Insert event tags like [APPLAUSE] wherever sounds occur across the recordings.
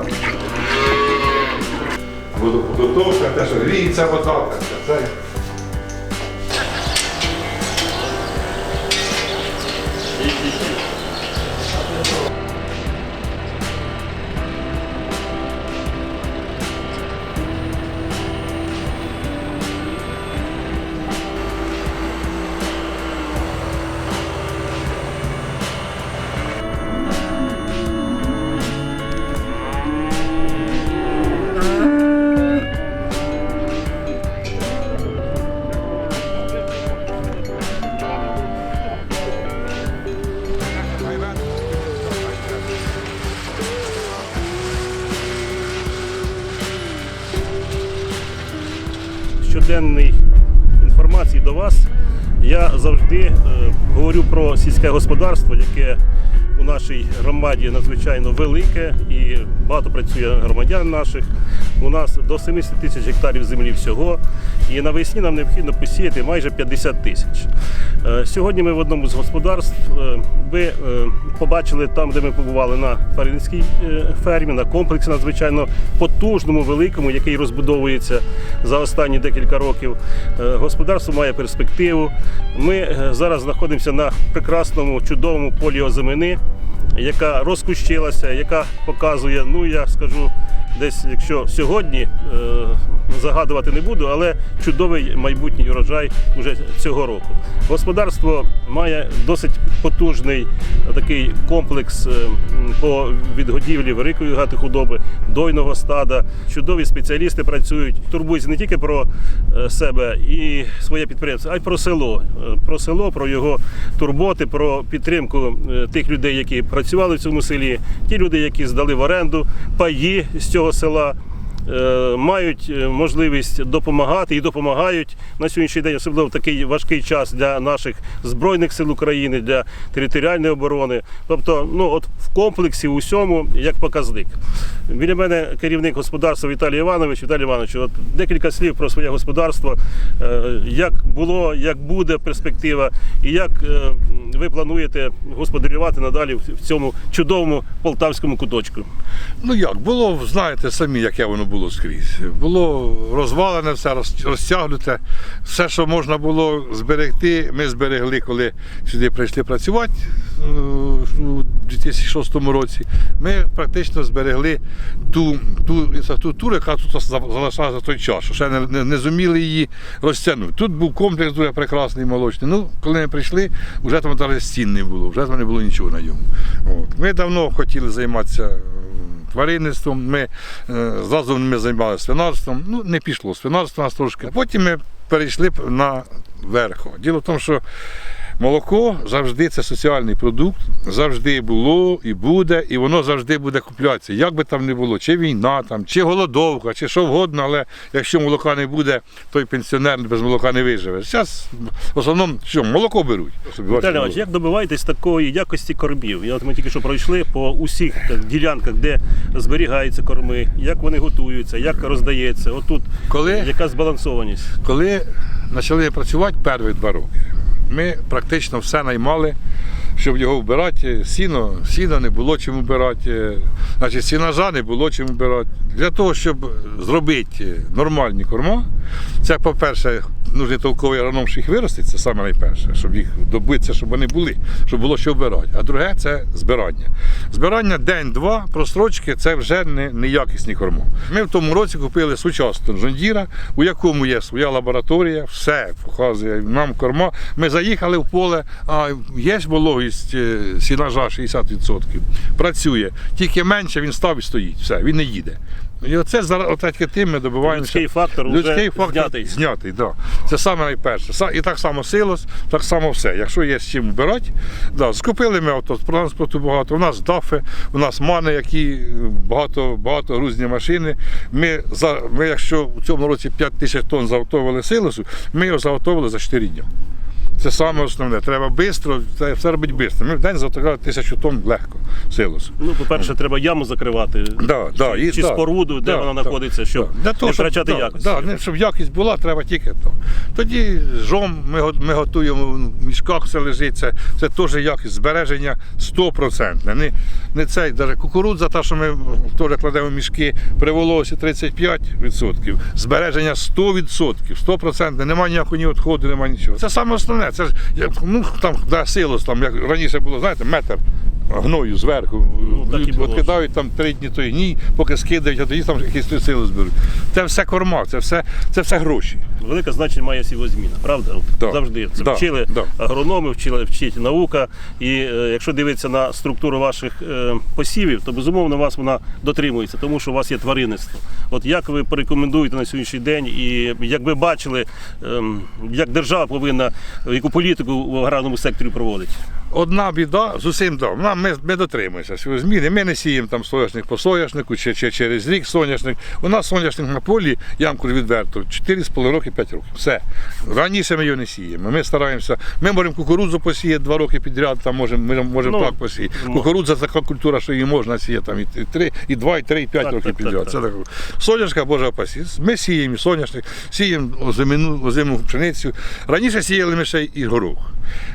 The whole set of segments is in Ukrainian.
початку. Буду підготовка, те, що гріється вода, те, що. Щоденної інформації до вас я завжди е, говорю про сільське господарство, яке у нашій громаді надзвичайно велике і багато працює громадян наших. У нас до 70 тисяч гектарів землі всього, і навесні нам необхідно посіяти майже 50 тисяч. Е, Сьогодні ми в одному з господарств. е, Ви е, побачили там, де ми побували на Фаринській фермі, на комплексі надзвичайно потужному, великому, який розбудовується за останні декілька років. Господарство має перспективу. Ми зараз знаходимося на прекрасному, чудовому полі озимини, яка розкущилася, яка показує, ну я скажу, десь, якщо сьогодні е, загадувати не буду, але чудовий майбутній урожай уже цього року. Господарство має досить потужний такий комплекс е, по відгодівлі великої гати худоби, дойного стада. Чудові спеціалісти працюють, турбуються не тільки про е, себе і своє підприємство, а й про село. Про село, про його турботи, про підтримку тих людей, які працювали в цьому селі, ті люди, які здали в оренду паї з цього села. Е, Мають е, можливість допомагати і допомагають на сьогоднішній день, особливо в такий важкий час для наших збройних сил України, для територіальної оборони. Тобто, ну от в комплексі у всьому як показник. Біля мене керівник господарства Віталій Іванович. Віталій Іванович, от декілька слів про своє господарство, е, як було, як буде перспектива, і як ви плануєте господарювати надалі в цьому чудовому полтавському куточку. Ну як, було, знаєте самі, яке воно було скрізь. Було розвалене все, розтягнуте. Все, що можна було зберегти, ми зберегли, коли сюди прийшли працювати е, у 2006 році. Ми практично зберегли ту, ту інфраструктуру, яка тут залишалася за той час, що ще не, не, не зуміли її розтягнути. Тут був комплекс дуже прекрасний молочний. Ну, коли ми прийшли, вже там навіть стін не було, вже там не було нічого на ньому. От. Ми давно хотіли займатися тваринництвом, ми е, зразу ми займалися свинарством. Ну, не пішло свинарство нас трошки. Потім ми перейшли на верхо. Діло в тому, що молоко завжди це соціальний продукт, завжди було і буде, і воно завжди буде куплятися. Як би там не було, чи війна, там, чи голодовка, чи що вгодно, але якщо молока не буде, той пенсіонер без молока не виживе. Зараз в основному що, молоко беруть. Віталій як добиваєтесь такої якості кормів? Я от ми тільки що пройшли по усіх так, ділянках, де зберігаються корми, як вони готуються, як роздається. Отут Коли? яка збалансованість. Коли почали працювати перші два роки, ми практично все наймали, щоб його вбирати. Сіно, сіно не було чим вбирати, значить, сінажа не було чим вбирати. Для того, щоб зробити нормальні корма, це, по-перше, нужний толковий агроном, що їх виростить, це саме найперше, щоб їх добитися, щоб вони були, щоб було що вбирати. А друге це збирання. Збирання день-два, просрочки це вже не, якісні корма. Ми в тому році купили сучасну жондіра, у якому є своя лабораторія, все показує нам корма. Ми заїхали в поле, а є вологість е, сінажа 60%. Працює. Тільки менше він став і стоїть. Все, він не їде. І оце зараз отаке тим ми добиваємося. Людський фактор Людський вже фактор знятий. знятий, да. Це саме найперше. Са- І так само силос, так само все. Якщо є з чим вбирати, да. скупили ми автотранспорту багато, у нас дафи, у нас мани, які е, багато, багато грузні машини. Ми, за, ми, якщо в цьому році 5 тисяч тонн заготовили силосу, ми його заготовили за 4 дні. Це саме основне. Треба швидко, це все робити швидко. Ми в день затикали тисячу тонн легко силосу. Ну, по-перше, треба яму закривати. Да, да, і, чи да, споруду, де да, вона да, знаходиться, щоб да. Не втрачати да, якість. Да, не, щоб якість була, треба тільки то. Тоді жом ми, ми готуємо в мішках, все лежить. Це, це теж якість збереження 100%. Не, не цей, навіть кукурудза, та, що ми теж кладемо в мішки, при волосі 35%. Збереження 100%. 100%. Немає ніякого ні відходу, немає нічого. Це саме основне. Це ж ну, там, да, силос, там, як раніше було, знаєте, метр. Гною зверху Ну, було. відкидають там три дні той гній, поки скидають, а тоді там якісь сили зберуть. Це все корма, це все, це все гроші. Велике значення має сівозміна, правда? Да. Завжди це Да. вчили Да. агрономи, вчили вчить наука. І е, якщо дивитися на структуру ваших е, посівів, то безумовно у вас вона дотримується, тому що у вас є тваринництво. От як ви порекомендуєте на сьогоднішній день, і як ви бачили, ем, як держава повинна яку політику в аграрному секторі проводить? Одна біда з усім дом. Нам ми, ми дотримуємося свої зміни. Ми не сіємо там соняшник по соняшнику чи, чи через рік соняшник. У нас соняшник на полі, ямку відверто, 4,5 роки, 5 років. Все. Раніше ми його не сіємо. Ми стараємося. Ми можемо кукурудзу посіяти 2 роки підряд, там можемо, ми можемо Ну, так посіяти. ну. Кукурудза така культура, що її можна сіяти там і 3, і 2, і 3, і 5 Так, років так, підряд. так. Це так. Соняшка Божа пасі. Ми сіємо соняшник, сіємо озиму пшеницю. Раніше сіяли ми ще і горох.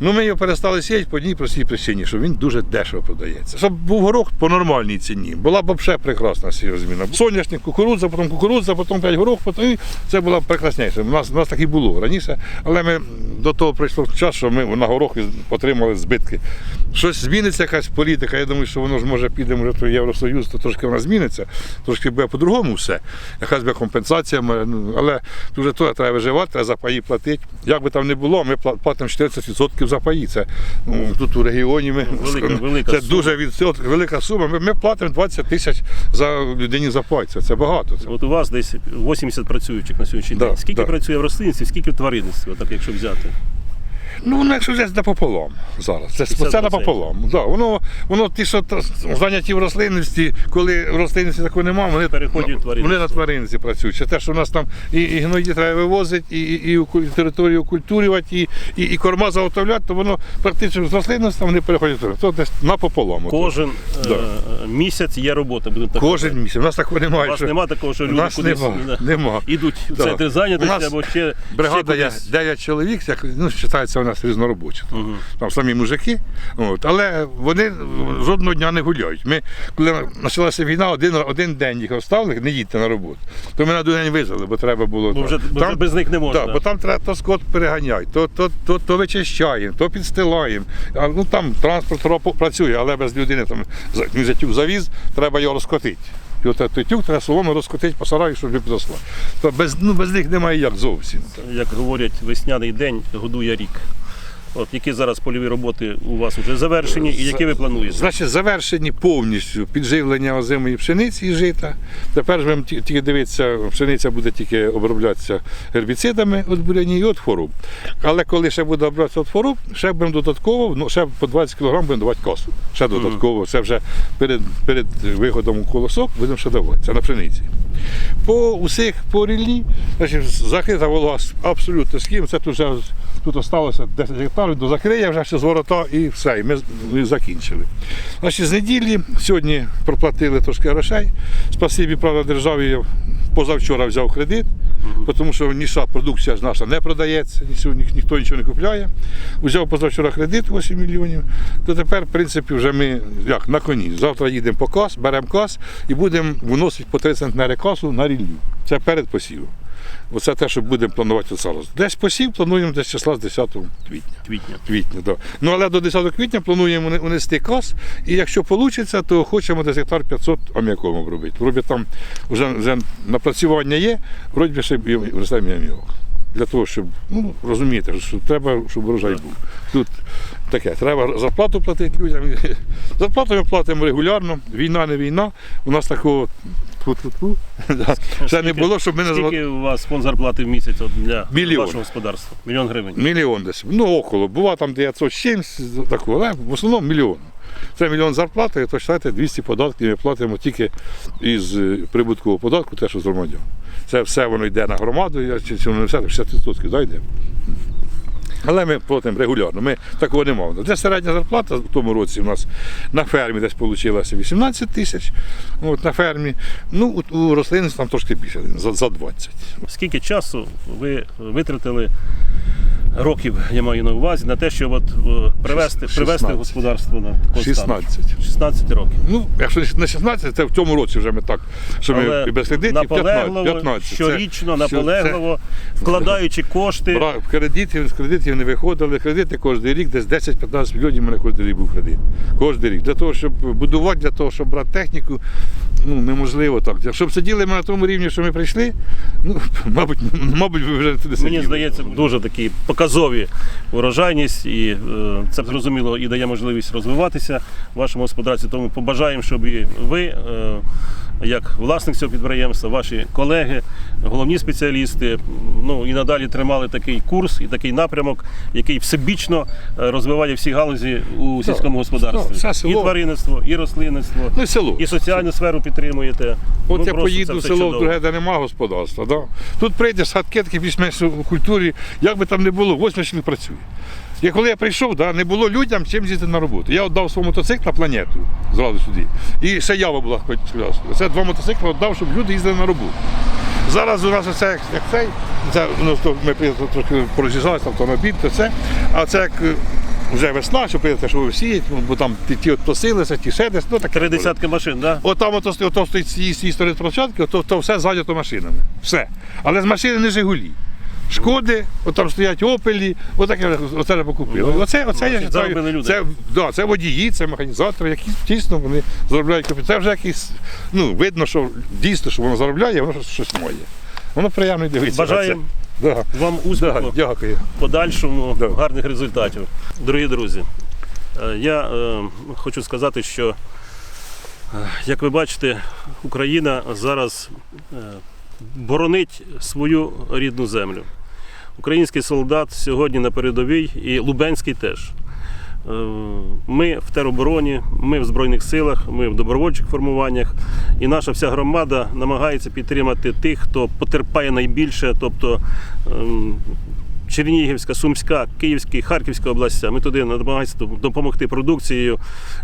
Ну ми його перестали сіяти одній простій причині, що він дуже дешево продається. Щоб був горох по нормальній ціні, була б взагалі прекрасна сіозміна. Соняшник, кукурудза, потім кукурудза, потім п'ять горох, потім це була б прекрасніше. У нас, у нас так і було раніше, але ми до того прийшло час, що ми на горох отримали збитки. Щось зміниться якась політика. Я думаю, що воно ж може піде може, в Євросоюз, то трошки вона зміниться, трошки буде по-другому все. Якась буде компенсація, ну, але дуже то треба виживати, треба за паї платити. Як би там не було, ми пла- платимо 40% за паї. Це ну, тут у регіоні ми Велика- велика це сума. дуже відсоток, велика сума. Ми, ми платимо 20 тисяч за людині за пальця. Це, це багато. Це. От у вас десь 80 працюючих на сьогоднішній Да, день. Скільки да. працює в рослинці, скільки в тваринництві, так якщо взяти? Ну, ну, якщо взяти напополам зараз. Це, 50%. це напополам. Да, воно, воно ті, що зайняті в рослинності, коли в рослинності такого немає, вони, Переходять в вони на тваринниці працюють. Це те, що у нас там і, і гної треба вивозити, і, і, і територію окультурювати, і, і, і корма заготовляти, то воно практично з рослинності вони переходять в. То десь напополам. Кожен Да. е, місяць є робота. так Кожен казати. місяць. У нас такого У вас що- нема такого, що люди нас кудись нема, да, нема. ідуть в Да. центр зайнятості або ще, Бригада ще є кудись. 9 чоловік, як ну, вважається у нас різноробочі. Мгм. Там самі мужики, от, але вони жодного дня не гуляють. Ми, коли почалася війна, один, один день їх оставили, не їдьте на роботу. То ми на другий день визвали, бо треба було. Бо вже, бо вже без них не можна. Да, бо там треба то скот переганяти, то, то, то, то вичищаємо, то підстилаємо. А, ну, там транспорт працює, але без людини там тюк завіз, треба його розкотити. І от той тюк треба соломи розкотити по сараю, щоб підросла. Без, ну, без них немає як зовсім. Як говорять, весняний день годує рік. От які зараз польові роботи у вас вже завершені і які ви плануєте? Значить, завершені повністю підживлення озимої пшениці і жита. Тепер ж будемо тільки дивитися, пшениця буде тільки оброблятися гербіцидами від буряні і від хвороб. Але коли ще буде оброблятися від хвороб, ще будемо додатково, ну, ще по 20 кг будемо давати косу. Ще додатково. Це вже перед, перед виходом у колосок будемо ще давати. Це на пшениці. По усіх по ріллі, значить, закрита волога абсолютно з ким. Це тут вже тут осталося 10 гектарів, до закриє вже ще з ворота і все, і ми, ми закінчили. Значить, з неділі сьогодні проплатили трошки грошей. Спасибі, правда, державі я позавчора взяв кредит, тому що ніша продукція ж наша не продається, ні сьогодні ніхто нічого не купляє. Взяв позавчора кредит 8 мільйонів. То тепер, в принципі, вже ми як на коні. Завтра їдемо по кас, беремо кас і будемо вносити по 3 центнери касу на ріллю. Це перед посівом. Оце те, що будемо планувати зараз. Десь посів плануємо десь числа з 10 квітня. Квітня. Квітня, да. Ну але до 10 квітня плануємо унести кас, і якщо вийде, то хочемо десь гектар 500 аміаком обробити. Вроді там вже, вже напрацювання є, вроді ще і ростемо аміак. Для того, щоб ну, розумієте, що треба, щоб врожай був. Тут таке, треба зарплату платити людям. [LAUGHS] Зарплату ми платимо регулярно, війна не війна. У нас такого [LAUGHS] да. Це не було, щоб ми не звали. Скільки у вас спонсор платить в місяць от для Мільйон. вашого господарства? Мільйон гривень. Мільйон десь. Ну, около. Бува там 970, такого, але в основному мільйон. Це мільйон зарплати, то вважайте, 200 податків ми платимо тільки із е, прибуткового податку, те, що з громадян. Це все воно йде на громаду, я- чи, чи воно не все, 60% да, йде. Але ми платимо регулярно. Ми такого не маємо. Де середня зарплата в тому році у нас на фермі десь вийшло 18 тисяч. От, на фермі. Ну, у, рослинництві там трошки більше, за, за 20. Скільки часу ви витратили років, я маю на увазі, на те, щоб от, е, привести, Шіс- привести господарство на такий стан? 16. 16 років. Ну, якщо не 16, це в цьому році вже ми так, що ми і без кредитів наполегливо, 15. 15. Щорічно, що це- наполегливо, вкладаючи кошти. Бра- Кредитів, з кредитів не виходили. Кредити кожен рік, десь 10-15 мільйонів у мене кожен рік був кредит. Кожен рік. Для того, щоб будувати, для того, щоб брати техніку, ну неможливо так. Якщо б сиділи ми на тому рівні, що ми прийшли, ну, [LAUGHS] мабуть, мабуть, ви вже туди сиділи. Мені здається, дуже такі показові урожайність, і е, це зрозуміло і дає можливість розвиватися вашому господарстві. Тому побажаємо, щоб і ви, е, як власник цього підприємства, ваші колеги, головні спеціалісти, ну і надалі тримали такий курс і такий напрямок, який всебічно е, розвиває всі галузі у сільському господарстві. все І тваринництво, і рослинництво, Ну і село. і соціальну сферу підтримуєте. От Ну, я поїду в село в друге, де нема господарства. Да? Тут прийдеш садки такі більш-менш у культурі, як би там не було, восьми чоловік працює. І коли я прийшов, да, не було людям чим їздити на роботу. Я віддав свій мотоцикл на планету зразу сюди. І ще ява була хоч сказав. Це два мотоцикли віддав, щоб люди їздили на роботу. Зараз у нас оце як, як цей, це, ну, то ми трохи пороз'їжджалися автомобіль, то це, а це як е, вже весна, що прийдете, що сіять, бо там ті, ті от посилися, ті ще десь, ну таке. Три десятки машин, так? Да? От там ото, ото стоїть з цієї сторони площадки, то, то все зайнято машинами. Все. Але з машини не Жигулі. Шкоди, от там стоять опелі, отаке оце вже покупили. Ну, Оце, оце я вважаю, люди. це, да, це водії, це механізатори, які дійсно вони заробляють копійки. Це вже якийсь, ну, видно, що дійсно, що воно заробляє, воно щось- має. Воно приємно дивитися. Бажаємо Да. вам Да, успіху. дякую. подальшому Да. гарних результатів. Дорогі друзі, е, я е, хочу сказати, що, е, як ви бачите, Україна зараз е, боронить свою рідну землю. Український солдат сьогодні на передовій і Лубенський теж. Е, Ми в теробороні, ми в Збройних силах, ми в добровольчих формуваннях, і наша вся громада намагається підтримати тих, хто потерпає найбільше, тобто ем, Чернігівська, Сумська, Київська, Харківська областя. Ми туди намагаємося допомогти продукцією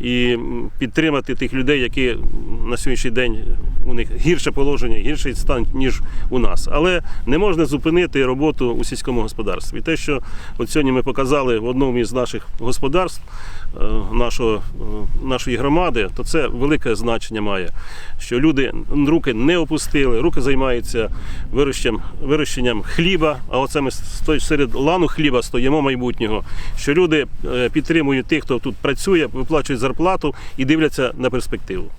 і підтримати тих людей, які на сьогоднішній день у них гірше положення, гірший стан, ніж у нас. Але не можна зупинити роботу у сільському господарстві. І те, що от сьогодні ми показали в одному із наших господарств е, нашого, е, нашої громади, то це велике значення має. Що люди руки не опустили, руки займаються вирощенням, вирощенням хліба, а оце ми сто- серед лану хліба стоїмо майбутнього. Що люди е, підтримують тих, хто тут працює, виплачують зарплату і дивляться на перспективу.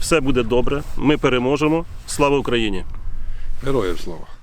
Все буде добре, ми переможемо. Слава Україні! Героям слава.